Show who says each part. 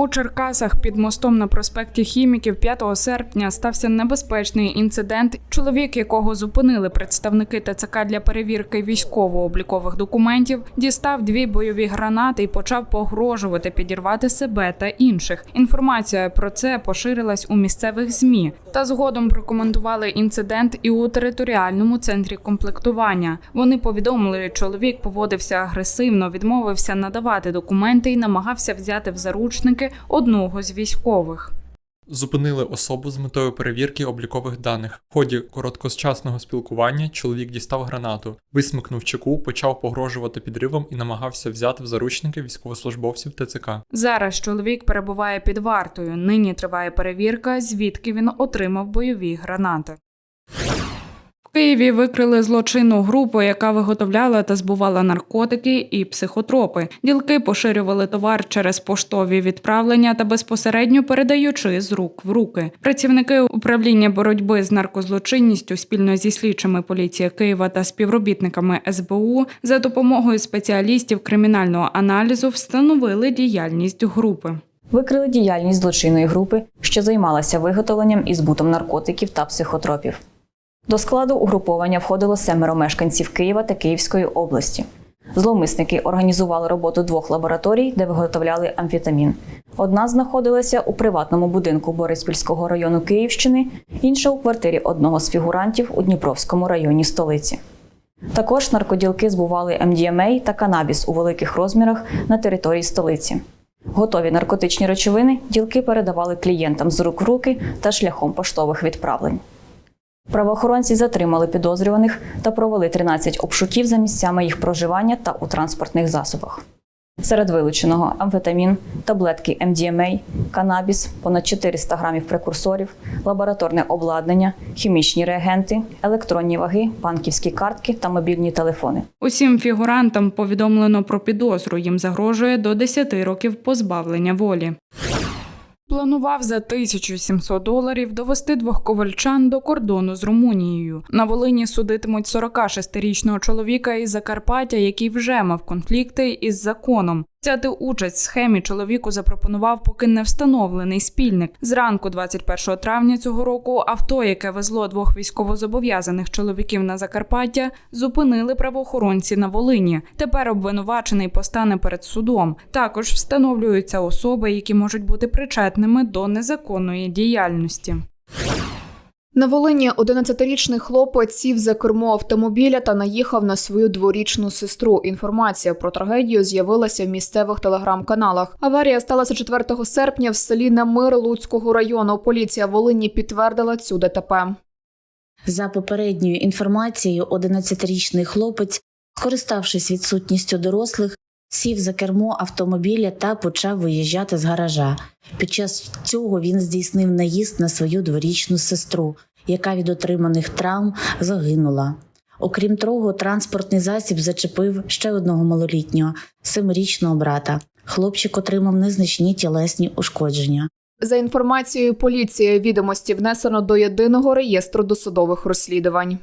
Speaker 1: У Черкасах під мостом на проспекті Хіміків 5 серпня стався небезпечний інцидент. Чоловік, якого зупинили представники ТЦК для перевірки військово-облікових документів, дістав дві бойові гранати і почав погрожувати підірвати себе та інших. Інформація про це поширилась у місцевих змі. Та згодом прокоментували інцидент і у територіальному центрі комплектування. Вони повідомили, чоловік поводився агресивно, відмовився надавати документи і намагався взяти в заручники одного з військових.
Speaker 2: Зупинили особу з метою перевірки облікових даних. В ході короткочасного спілкування чоловік дістав гранату, висмикнув чеку, почав погрожувати підривом і намагався взяти в заручники військовослужбовців ТЦК.
Speaker 1: Зараз чоловік перебуває під вартою. Нині триває перевірка, звідки він отримав бойові гранати. Києві викрили злочинну групу, яка виготовляла та збувала наркотики і психотропи. Ділки поширювали товар через поштові відправлення та безпосередньо передаючи з рук в руки. Працівники управління боротьби з наркозлочинністю спільно зі слідчими поліції Києва та співробітниками СБУ за допомогою спеціалістів кримінального аналізу встановили діяльність групи.
Speaker 3: Викрили діяльність злочинної групи, що займалася виготовленням і збутом наркотиків та психотропів. До складу угруповання входило семеро мешканців Києва та Київської області. Зловмисники організували роботу двох лабораторій, де виготовляли амфетамін. Одна знаходилася у приватному будинку Бориспільського району Київщини, інша у квартирі одного з фігурантів у Дніпровському районі столиці. Також наркоділки збували МДМА та канабіс у великих розмірах на території столиці. Готові наркотичні речовини ділки передавали клієнтам з рук в руки та шляхом поштових відправлень. Правоохоронці затримали підозрюваних та провели 13 обшуків за місцями їх проживання та у транспортних засобах. Серед вилученого амфетамін, таблетки МДМА, канабіс, понад 400 грамів прекурсорів, лабораторне обладнання, хімічні реагенти, електронні ваги, банківські картки та мобільні телефони.
Speaker 1: Усім фігурантам повідомлено про підозру. Їм загрожує до 10 років позбавлення волі. Планував за 1700 доларів довести двох ковальчан до кордону з Румунією. На Волині судитимуть 46-річного чоловіка із Закарпаття, який вже мав конфлікти із законом. Взяти участь в схемі чоловіку запропонував поки не встановлений спільник. Зранку, 21 травня цього року, авто, яке везло двох військовозобов'язаних чоловіків на Закарпаття, зупинили правоохоронці на Волині. Тепер обвинувачений постане перед судом. Також встановлюються особи, які можуть бути причетними до незаконної діяльності.
Speaker 4: На Волині 11-річний хлопець сів за кермо автомобіля та наїхав на свою дворічну сестру. Інформація про трагедію з'явилася в місцевих телеграм-каналах. Аварія сталася 4 серпня в селі Намир Луцького району. Поліція Волині підтвердила цю ДТП.
Speaker 5: За попередньою інформацією, 11-річний хлопець, скориставшись відсутністю дорослих, сів за кермо автомобіля та почав виїжджати з гаража. Під час цього він здійснив наїзд на свою дворічну сестру, яка від отриманих травм загинула. Окрім того, транспортний засіб зачепив ще одного малолітнього семирічного брата. Хлопчик отримав незначні тілесні ушкодження.
Speaker 4: За інформацією поліції, відомості внесено до єдиного реєстру досудових розслідувань.